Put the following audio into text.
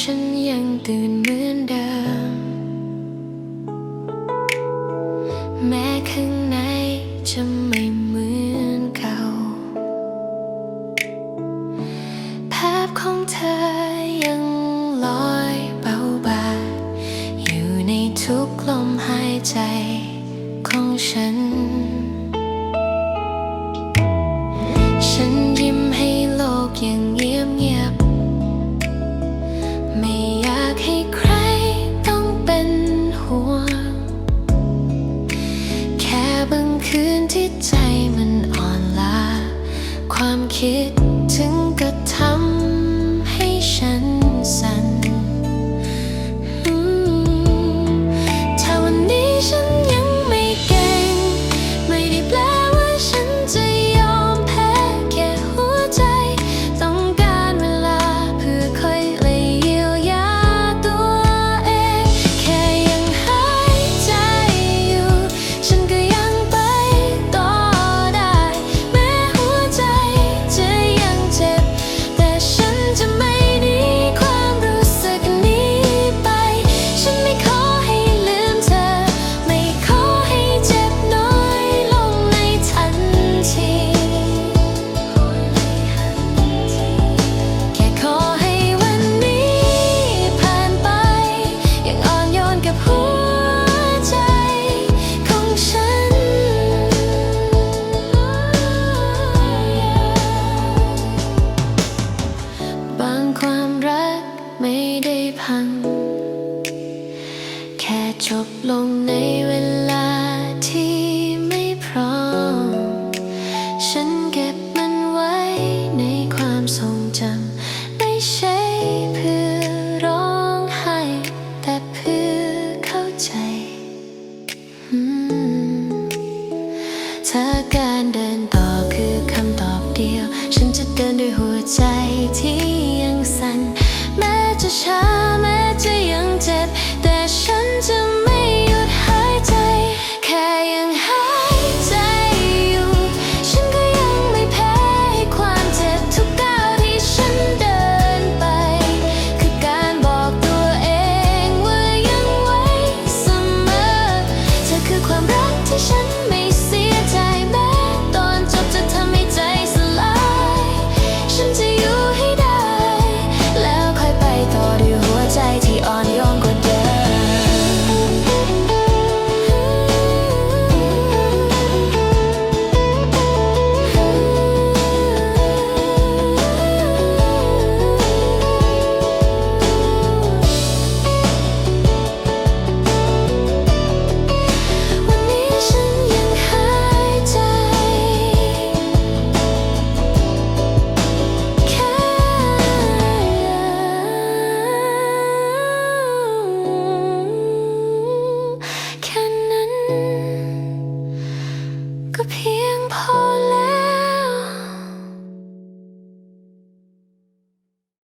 ฉันยังตื่นเหมือนเดิม แม้ข้างในจะไม่เหมือนเก่า ภาพของเธอยังลอยเบาบาอยู่ในทุกลมหายใจของฉัน คิดถึงกระทำ ไม่ได้พัง แค่จบลงในเวลาที่ไม่พร้อม ฉันเก็บมันไว้ในความทรงจำไม่ใช่เพื่อร้องไห้ แต่เพื่อเข้าใจถ้าการเดินต่อคือคำตอบเดียว ฉันจะเดินด้วยหัวใจที่ 샤넬